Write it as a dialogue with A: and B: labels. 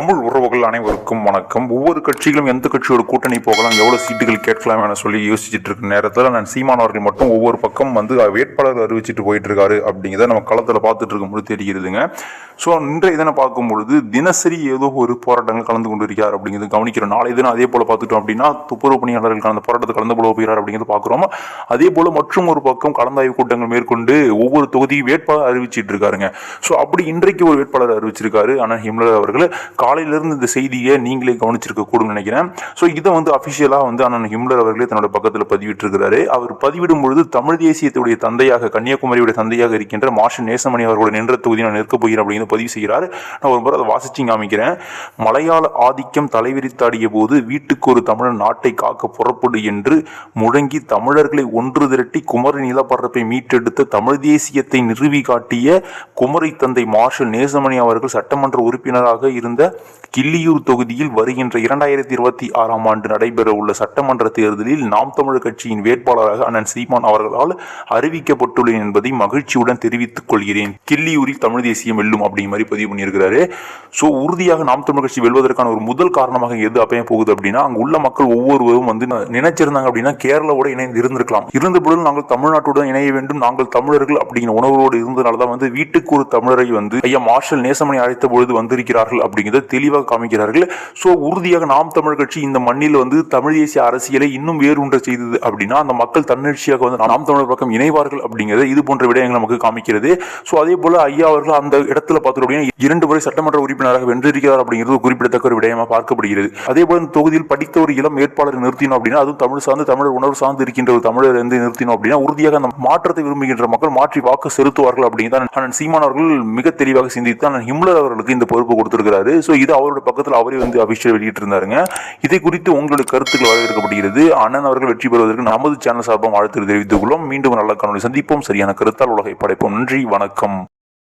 A: தமிழ் உறவுகள் அனைவருக்கும் வணக்கம். ஒவ்வொரு கட்சிகளும் எந்த கட்சியோட கூட்டணி போகலாம் எவ்வளோ சீட்டுகள் கேட்கலாம் என சொல்லி யோசிச்சுட்டு இருக்க நேரத்தில் நான் சீமானவர்கள் மட்டும் ஒவ்வொரு பக்கம் வந்து வேட்பாளர் அறிவிச்சிட்டு போயிட்டு இருக்காரு அப்படிங்கிறத நம்ம களத்தில் பார்த்துட்டு இருக்கும்போது தெரிகிறதுங்க. ஸோ இன்றைய தினம் பார்க்கும் பொழுது தினசரி ஏதோ ஒரு போராட்டங்கள் கலந்து கொண்டு இருக்கார் அப்படிங்கிறது கவனிக்கிறோம். நாளை தினம் அதே போல் பார்த்துட்டோம் அப்படின்னா துப்புரவு பணியாளர்கள் அந்த போராட்டத்தை கலந்து கொள்ள போகிறார் அப்படிங்கிறது பார்க்குறோம். அதே போல் மற்றும் ஒரு பக்கம் கலந்தாய்வு கூட்டங்கள் மேற்கொண்டு ஒவ்வொரு தொகுதியும் வேட்பாளர் அறிவிச்சிட்டு இருக்காருங்க. ஸோ அப்படி இன்றைக்கு ஒரு வேட்பாளர் அறிவிச்சிருக்காரு. ஆனால் ஹிம்லர் அவர்கள். காலையிலிருந்து இந்த செய்தியை நீங்களே கவனிச்சிருக்க கூடும் நினைக்கிறேன். ஸோ இதை வந்து அஃபிஷியலாக வந்து அண்ணன் ஹிம்லர் அவர்களே தன்னோட பக்கத்தில் பதிவிட்டிருக்கிறாரு. அவர் பதிவிடும் பொழுது தமிழ் தேசியத்துடைய தந்தையாக கன்னியாகுமரியுடைய தந்தையாக இருக்கின்ற மாஷன் நேசமணி அவர்களோட நின்ற தொகுதி நான் நிற்க போகிறேன் அப்படின்னு பதிவு செய்கிறார். நான் ஒரு முறை அதை வாசிச்சு காமிக்கிறேன். மலையாள ஆதிக்கம் தலைவிரித்தாடிய போது வீட்டுக்கு ஒரு தமிழன் நாட்டை காக்க புறப்படு என்று முழங்கி தமிழர்களை ஒன்று திரட்டி குமரி நிலப்பரப்பை மீட்டெடுத்த தமிழ் தேசியத்தை நிறுவி காட்டிய குமரி தந்தை மார்ஷல் நேசமணி அவர்கள் சட்டமன்ற உறுப்பினராக இருந்த கிள்ளியூர் தொகுதியில் வருகின்ற இரண்டாயிரத்தி இருபத்தி ஆறாம் ஆண்டு நடைபெற உள்ள சட்டமன்ற தேர்தலில் நாம் தமிழர் கட்சியின் வேட்பாளராக அண்ணன் சீமான் அவர்களால் அறிவிக்கப்பட்டுள்ளேன் என்பதை மகிழ்ச்சியுடன் தெரிவித்துக் கொள்கிறேன். கிள்ளியூரில் தமிழ் தேசியம் வெல்லும் அப்படிங்கிற மாதிரி பதிவு பண்ணியிருக்கிறாரு. ஸோ உறுதியாக நாம் தமிழர் கட்சி வெல்வதற்கான ஒரு முதல் காரணமாக எது அப்பயம் போகுது அப்படின்னா அங்க உள்ள மக்கள் ஒவ்வொருவரும் வந்து நினைச்சிருந்தாங்க அப்படின்னா கேரளாவோட இணைந்து இருந்திருக்கலாம். இருந்த பொழுது நாங்கள் தமிழ்நாட்டுடன் இணைய வேண்டும் நாங்கள் தமிழர்கள் அப்படிங்கிற உணர்வோடு இருந்தனால தான் வந்து வீட்டுக்கு ஒரு தமிழரை வந்து ஐயா மார்ஷல் நேசமணி அழைத்த பொழுது வந்திருக்கிறார்கள் அப்படிங்கிறத தெளிவாக காமிக்கிறார்கள். ஸோ உறுதியாக நாம் தமிழ் கட்சி இந்த மண்ணில் வந்து தமிழ் தேசிய அரசியலை இன்னும் வேறுன்ற செய்தது அப்படின்னா அந்த மக்கள் தன்னெழுச்சியாக வந்து நாம் தமிழர் பக்கம் இணைவார்கள் அப்படிங்கிறது இது போன்ற விடயங்கள் நமக்கு காமிக்கிறது. ஸோ அதே போல ஐயா அவர்கள் அந்த இடத்துல பார்த்தோம் அப்படின்னா இரண்டு முறை சட்டமன்ற உறுப்பினராக வென்றிருக்கிறார் அப்படிங்கிறது குறிப்பிடத்தக்க ஒரு விடயமா பார்க்கப்படுகிறது. அதே போல இந்த தொகுதியில் படித்த ஒரு இளம் வேட்பாளர் நிறுத்தினோம் அப்படின்னா அதுவும் தமிழ் சார்ந்து தமிழர் உணர்வு சார்ந்து இருக்கின்ற ஒரு தமிழர் வந்து நிறுத்தினோம் அப்படின்னா உறுதியாக அந்த மாற்றத்தை விரும்புகின்ற மக்கள் மாற்றி வாக்கு செலுத்துவார்கள் அப்படிங்கிறத அண்ணன் சீமான் அவர்கள் மிக தெளிவாக சிந்தித்து அண்ணன் ஹிம்லர் அவர்களுக்கு இந்த பொறுப்பு கொடுத்திருக்கிறாரு. ஸோ இது அவரோட பக்கத்தில் அவரே வந்து அபிஷேக வெளியிட்டு இருந்தாருங்க இதை குறித்து உங்களுடைய கருத்துக்கள் வரவேற்கப்படுகிறது. அண்ணன் அவர்கள் வெற்றி பெறுவதற்கு நமது சேனல் சார்பாக வாழ்த்து தெரிவித்துக் கொள்ளும் மீண்டும் நல்ல காணொலி சந்திப்போம். சரியான கருத்தால் உலகை படைப்போம். நன்றி. வணக்கம்.